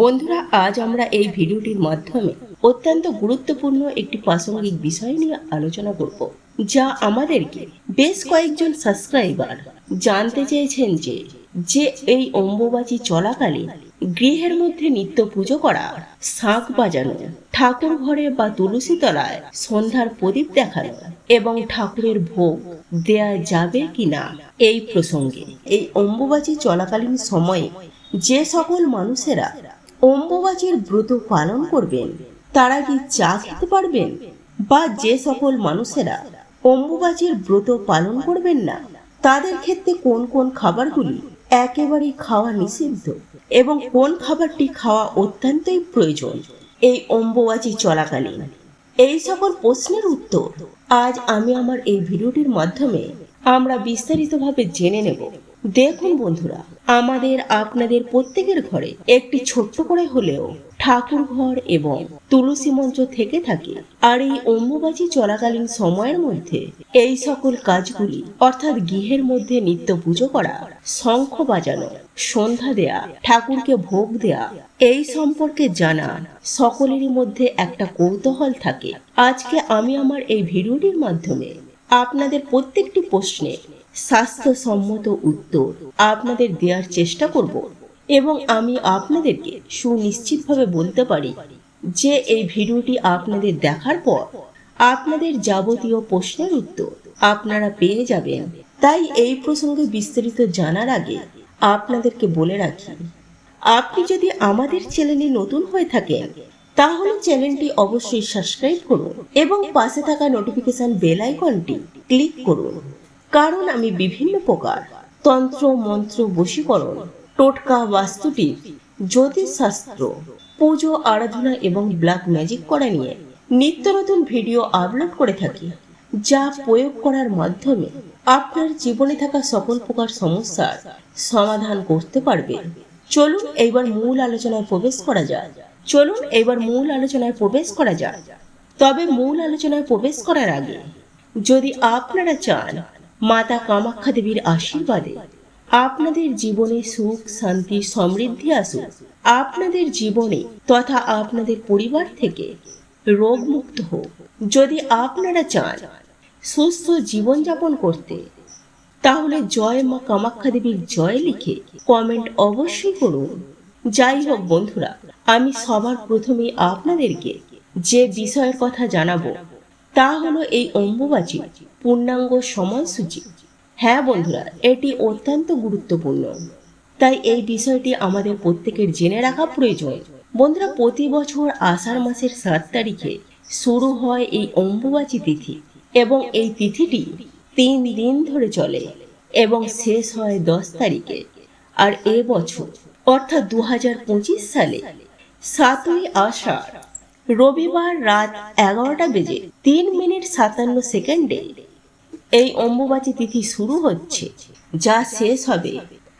বন্ধুরা, আজ আমরা এই ভিডিওটির মাধ্যমে অত্যন্ত গুরুত্বপূর্ণ একটি প্রাসঙ্গিক বিষয় নিয়ে আলোচনা করব, যা আমাদেরকে বেশ কয়েকজন সাবস্ক্রাইবার জানতে চেয়েছেন যে যে এই অম্বুবাচী চলাকালীন গৃহের মধ্যে নিত্য পুজো করা, শাঁখ বাজানো, ঠাকুর ঘরে বা তুলসী তলায় সন্ধ্যার প্রদীপ দেখানো এবং ঠাকুরের ভোগ দেয়া যাবে কিনা এই প্রসঙ্গে, এই অম্বুবাচী চলাকালীন সময়ে যে সকল মানুষেরা অম্বুবাচীর ব্রত পালন করবেন। তারা কি চা খেতে পারবেন বা যে সকল মানুষেরা অম্বুবাচীর ব্রত পালন করবেন না, তাদের ক্ষেত্রে কোন কোন খাবারগুলি একেবারেই খাওয়া নিষিদ্ধ এবং কোন খাবারটি খাওয়া অত্যন্তই প্রয়োজন, এই অম্বুবাচী চলাকালীন। এই সকল প্রশ্নের উত্তর আজ আমি আমার এই ভিডিওটির মাধ্যমে আমরা বিস্তারিতভাবে জেনে নেব। দেখুন বন্ধুরা আমাদের আপনাদের প্রত্যেকের ঘরে একটি ছোট্ট করে হলেও ঠাকুর ঘর এবং তুলসী মঞ্চ থেকে থাকে। আর এই অম্বুবাচী চলাকালীন সময়ের মধ্যে এই সকল কাজগুলি, অর্থাৎ গৃহের মধ্যে নিত্য পুজো করা, শঙ্খ বাজানো, সন্ধ্যা দেয়া, ঠাকুরকে ভোগ দেয়া, এই সম্পর্কে জানা সকলেরই মধ্যে একটা কৌতূহল থাকে। আজকে আমি আমার এই ভিডিওটির মাধ্যমে আপনাদের প্রত্যেকটি প্রশ্নের স্বাস্থ্যসম্মত উত্তর আপনাদের দেওয়ার চেষ্টা করব এবং আমি আপনাদেরকে সুনিশ্চিতভাবে বলতে পারি যে এই ভিডিওটি আপনাদের দেখার পর আপনাদের যাবতীয় প্রশ্নের উত্তর আপনারা পেয়ে যাবেন। তাই এই প্রসঙ্গে বিস্তারিত জানার আগে আপনাদেরকে বলে রাখি, আপনি যদি আমাদের চ্যানেলে নতুন হয়ে থাকেন, তাহলে চ্যানেলটি অবশ্যই সাবস্ক্রাইব করুন এবং পাশে থাকা নোটিফিকেশন বেল আইকনটি ক্লিক করুন। কারণ আমি বিভিন্ন প্রকার তন্ত্র, মন্ত্র, বশীকরণ, টোটকা বাস্তুটিপ জ্যোতিষশাস্ত্র, পুজো, আরাধনা এবং ব্ল্যাক ম্যাজিক করা নিয়ে নিত্য নতুন ভিডিও আপলোড করে থাকি, যা প্রয়োগ করার মাধ্যমে আপনার জীবনে থাকা সকল প্রকার সমস্যার সমাধান করতে পারবে। চলুন এইবার মূল আলোচনায় প্রবেশ করা যায় চলুন এইবার মূল আলোচনায় প্রবেশ করা যায় তবে মূল আলোচনায় প্রবেশ করার আগে যদি আপনারা চান মাতা কামাখ্যা দেবীর আশীর্বাদে। আপনাদের জীবনে সুখ, শান্তি, সমৃদ্ধি আসুক। আপনাদের জীবনে তথা আপনাদের পরিবার থেকে রোগমুক্ত হোক। যদি আপনারা চান সুস্থ জীবনযাপন করতে, তাহলে জয় মা কামাখ্যা দেবীর জয় লিখে কমেন্ট অবশ্যই করুন। যাই হোক বন্ধুরা, আমি সবার প্রথমে আপনাদেরকে যে বিষয়ের কথা জানাব তা হলো এই অম্বুবাচী পূর্ণাঙ্গ সময়সূচি হ্যাঁ বন্ধুরা, এটি অত্যন্ত গুরুত্বপূর্ণ। তাই এই বিষয়টি আমাদের প্রত্যেকের জেনে রাখা প্রয়োজন। বন্ধুরা, প্রতি বছর আষাঢ় মাসের সাত তারিখে শুরু হয় এই অম্বুবাচী তিথি এবং এই তিথিটি তিন দিন ধরে চলে এবং শেষ হয় দশ তারিখে। আর এ বছর, অর্থাৎ দু হাজার পঁচিশ সালে সাতই আষাঢ় রবিবার রাত এগারোটা বেজে তিন মিনিট সাতান্ন সেকেন্ডে এই অম্বুবাচী তিথি শুরু হচ্ছে, যা শেষ হবে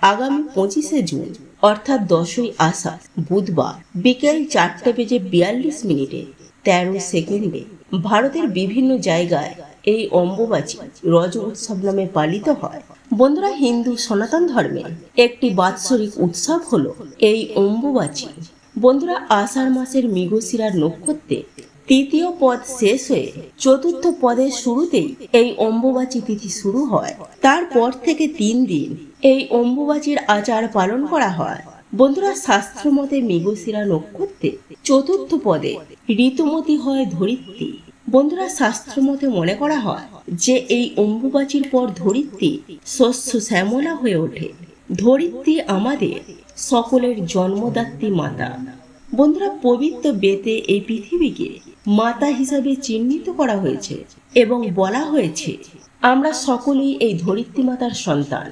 আগামী পঁচিশে জুন, অর্থাৎ দশই আষাঢ়, বুধবার, বিকেল চারটে বেজে বিয়াল্লিশ মিনিটে। তেরো সেকেন্ডে ভারতের বিভিন্ন জায়গায় এই অম্বুবাচী রজ উৎসব নামে পালিত হয়। বন্ধুরা, হিন্দু সনাতন ধর্মে একটি বাৎসরিক উৎসব হলো এই অম্বুবাচী। বন্ধুরা আষাঢ় মাসের মৃগশিরার নক্ষত্রে তৃতীয় পদ শেষ হয়ে চতুর্থ পদের শুরুতেই এই অম্বুবাচী তিথি শুরু হয়। তারপর থেকে তিন দিন এই অম্বুবাচীর আচার পালন করা হয়। বন্ধুরা শাস্ত্র মতে মৃগশিরা নক্ষত্রে চতুর্থ পদে ঋতুমতি হয় ধরিত্রী। বন্ধুরা শাস্ত্র মতে মনে করা হয় যে এই অম্বুবাচীর পর ধরিত্রী শস্য শ্যামলা হয়ে ওঠে। ধরিত্রী আমাদের সকলের জন্মদাত্রী মাতা। বন্ধুরা, পবিত্র বেতে এই পৃথিবীকে মাতা হিসাবে চিহ্নিত করা হয়েছে এবং বলা হয়েছে, আমরা সকলেই এই ধরিত্রী মাতার সন্তান।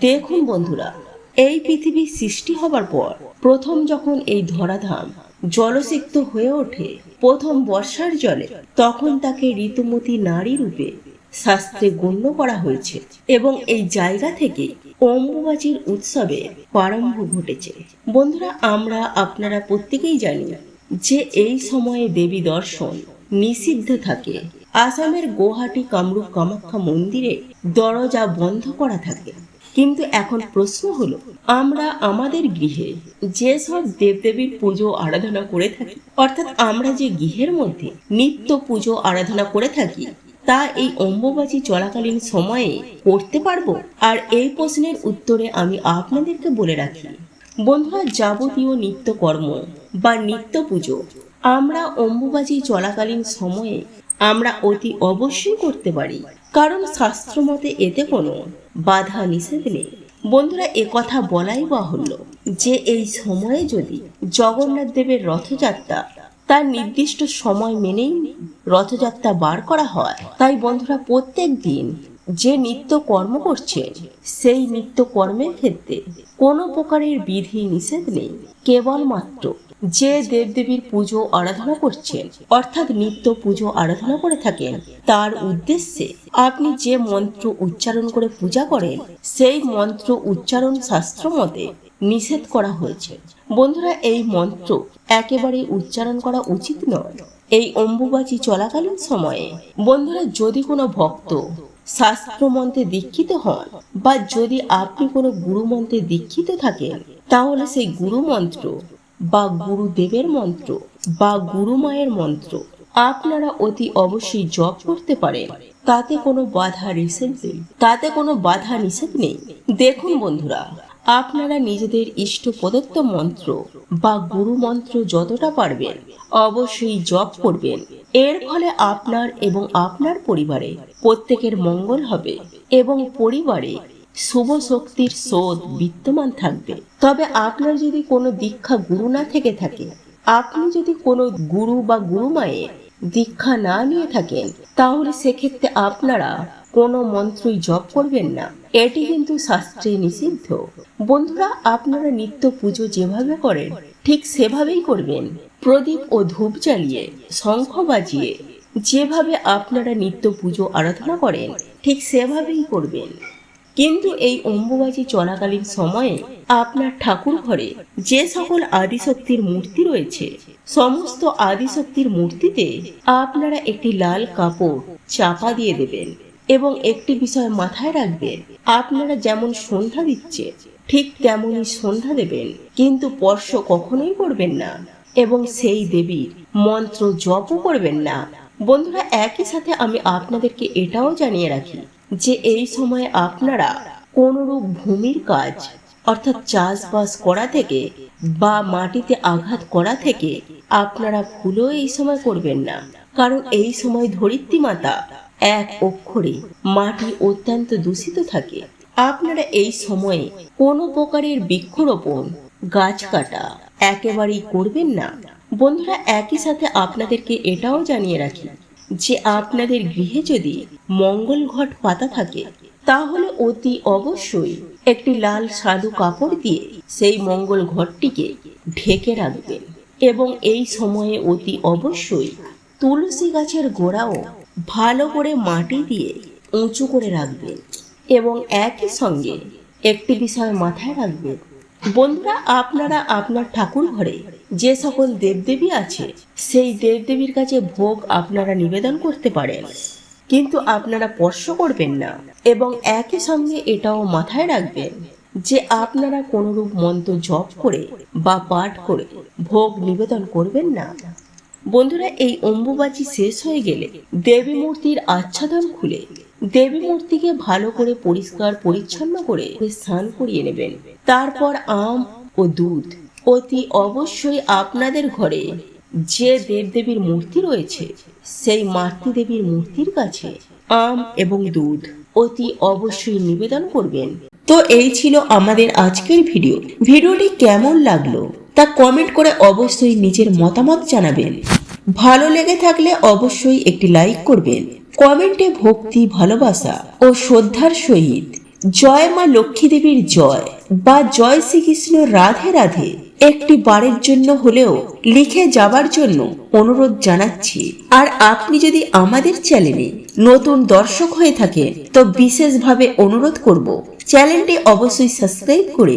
দেখুন বন্ধুরা, এই পৃথিবী সৃষ্টি হবার পর প্রথম যখন এই ধরাধাম জলসিক্ত হয়ে ওঠে, প্রথম বর্ষার জলে, তখন তাকে ঋতুমতী নারী রূপে শাস্ত্রে গণ্য করা হয়েছে এবং এই জায়গা থেকে অম্বুবাচীর উৎসবে প্রারম্ভ ঘটেছে। বন্ধুরা, আমরা আপনারা প্রত্যেকেই জানি যে এই সময়ে দেবী দর্শন নিষিদ্ধ থাকে। আসামের গুয়াহাটি কামরূপ কামাখ্যা মন্দিরে দরজা বন্ধ করা থাকে। কিন্তু এখন প্রশ্ন হলো, আমরা আমাদের গৃহে যেসব দেবদেবীর পুজো আরাধনা করে থাকি, অর্থাৎ আমরা যে গৃহের মধ্যে নিত্য পুজো আরাধনা করে থাকি তা এই অম্বুবাচী চলাকালীন সময়ে করতে পারব? আর এই প্রশ্নের উত্তরে আমি আপনাদেরকে বলে রাখি, বন্ধুরা, যাবতীয় নিত্যকর্ম বা নিত্য পুজো আমরা অম্বুবাচী চলাকালীন সময়ে আমরা অতি অবশ্যই করতে পারি। কারণ শাস্ত্রমতে এতে কোনো বাধা নিষেধ নেই। বন্ধুরা কথা বলাই বাহুল্য যে এই সময়ে যদি জগন্নাথ দেবের রথযাত্রা তার নির্দিষ্ট সময় মেনেই রথযাত্রা বার করা হয়। তাই বন্ধুরা, প্রত্যেক দিন যে নিত্য কর্ম করছে, সেই নিত্য কর্মের ক্ষেত্রে কোনো প্রকারের বিধি নিষেধ নেই। কেবলমাত্র যে দেবদেবীর পুজো আরাধনা করছেন, অর্থাৎ নিত্য পুজো আরাধনা করে থাকেন, তার উদ্দেশ্যে আপনি যে মন্ত্র উচ্চারণ করে পূজা করেন, সেই মন্ত্র উচ্চারণ শাস্ত্র মতে নিষেধ করা হয়েছে। বন্ধুরা, এই মন্ত্র একেবারে উচ্চারণ করা উচিত নয়। এই অম্বুবাচী চলাকালীন সময়ে বন্ধুরা, যদি কোনো ভক্ত শাস্ত্র মন্ত্রে দীক্ষিত হন বা যদি আপনি কোনো গুরু মন্ত্রে দীক্ষিত থাকেন, তাহলে সেই গুরু মন্ত্র বা গুরুদেবের মন্ত্র বা গুরু মায়ের মন্ত্র আপনারা অতি অবশ্যই জপ করতে পারেন। তাতে কোনো বাধা নিষেধ নেই। তাতে কোনো বাধা নিষেধ নেই। দেখুন বন্ধুরা আপনারা নিজেদের ইষ্ট প্রদত্ত মন্ত্র বা গুরু মন্ত্র যতটা পারবেন অবশ্যই জপ করবেন। এর ফলে আপনার এবং আপনার পরিবারে প্রত্যেকের মঙ্গল হবে এবং পরিবারে শুভ শক্তির স্রোত বিদ্যমান থাকবে। তবে আপনার যদি কোনো দীক্ষা গুরু না থেকে থাকে, আপনি যদি কোনো গুরু বা গুরু মায়ের দীক্ষা না নিয়ে থাকেন, তাহলে সেক্ষেত্রে আপনারা কোনো মন্ত্রই জপ করবেন না। এটি কিন্তু শাস্ত্রে নিষিদ্ধ। বন্ধুরা, আপনারা নিত্য পুজো যেভাবে করেন, ঠিক সেভাবেই করবেন। প্রদীপ ও ধূপ জ্বালিয়ে, শঙ্খ বাজিয়ে, যেভাবে আপনারা নিত্য পুজো আরাধনা করেন, ঠিক সেভাবেই করবেন। কিন্তু এই অম্বুবাচী চলাকালীন সময়ে আপনার ঠাকুর ঘরে যে সকল আদিশক্তির মূর্তি রয়েছে, সমস্ত আদিশক্তির মূর্তিতে আপনারা একটি লাল কাপড় চাপা দিয়ে দেবেন। এবং একটি বিষয় মাথায় রাখবেন আপনারা যেমন সন্ধ্যা দিচ্ছে, ঠিক তেমনই সন্ধ্যা দেবেন, কিন্তু স্পর্শ কখনোই করবেন না এবং সেই দেবীর মন্ত্র জপও করবেন না। বন্ধুরা, একই সাথে আমি আপনাদেরকে এটাও জানিয়ে রাখি যে এই সময়ে আপনারা কোনরূপ ভূমির কাজ, অর্থাৎ চাষবাস করা থেকে বা মাটিতে আঘাত করা থেকে আপনারা ভুলও এই সময় করবেন না। কারণ এই সময় ধরিত্রী মাতা এক অক্ষরে মাটি অত্যন্ত দূষিত থাকে। আপনারা এই সময়ে কোনো প্রকারের বৃক্ষরোপণ, গাছ কাটা একেবারেই করবেন না। বন্ধুরা, একই সাথে আপনাদেরকে এটাও জানিয়ে রাখি যে আপনাদের গৃহে যদি মঙ্গল ঘট পাতা থাকে, তাহলে অতি অবশ্যই একটি লাল সাদু কাপড় দিয়ে সেই মঙ্গল ঘরটিকে ঢেকে রাখবেন। এবং এই সময়ে অতি অবশ্যই তুলসী গাছের গোড়াও ভালো করে মাটি দিয়ে উঁচু করে রাখবেন এবং একই সঙ্গে একটি বিষয় মাথায় রাখবেন বন্ধুরা, আপনারা আপনার ঠাকুর ঘরে যে সকল দেবদেবী আছে, সেই দেবদেবীর কাছে ভোগ আপনারা নিবেদন করতে পারেন। কিন্তু আপনারা স্পর্শ করবেন না এবং একই সঙ্গে এটাও মাথায় রাখবেন যে আপনারা কোনরূপ মন্ত্র জপ করে বা পাঠ করে ভোগ নিবেদন করবেন না। বন্ধুরা, এই অম্বুবাচী শেষ হয়ে গেলে দেবী মূর্তির আচ্ছাদন খুলে দেবী মূর্তিকে ভালো করে পরিষ্কার, পরিচ্ছন্ন করে স্নান করিয়ে নেবেন। তারপর আম ও দুধ অতি অবশ্যই আপনাদের ঘরে। যে দেবদেবীর মূর্তি রয়েছে, সেই মাতৃ দেবীর মূর্তির কাছে আম এবং দুধ অতি অবশ্যই নিবেদন করবেন। তো এই ছিল আমাদের আজকের ভিডিও। ভিডিওটি কেমন লাগল? তা কমেন্ট করে অবশ্যই নিজের মতামত জানাবেন। ভালো লেগে থাকলে অবশ্যই একটি লাইক করবেন। কমেন্টে ভক্তি, ভালোবাসা ও শ্রদ্ধার সহিত জয় মা লক্ষ্মী দেবীর জয় বা জয় শ্রীকৃষ্ণ রাধে রাধে একটি বারের জন্য হলেও লিখে যাবার জন্য অনুরোধ জানাচ্ছি। আর আপনি যদি আমাদের চ্যানেলে নতুন দর্শক হয়ে থাকেন, তো বিশেষভাবে অনুরোধ করব চ্যানেলটি অবশ্যই সাবস্ক্রাইব করে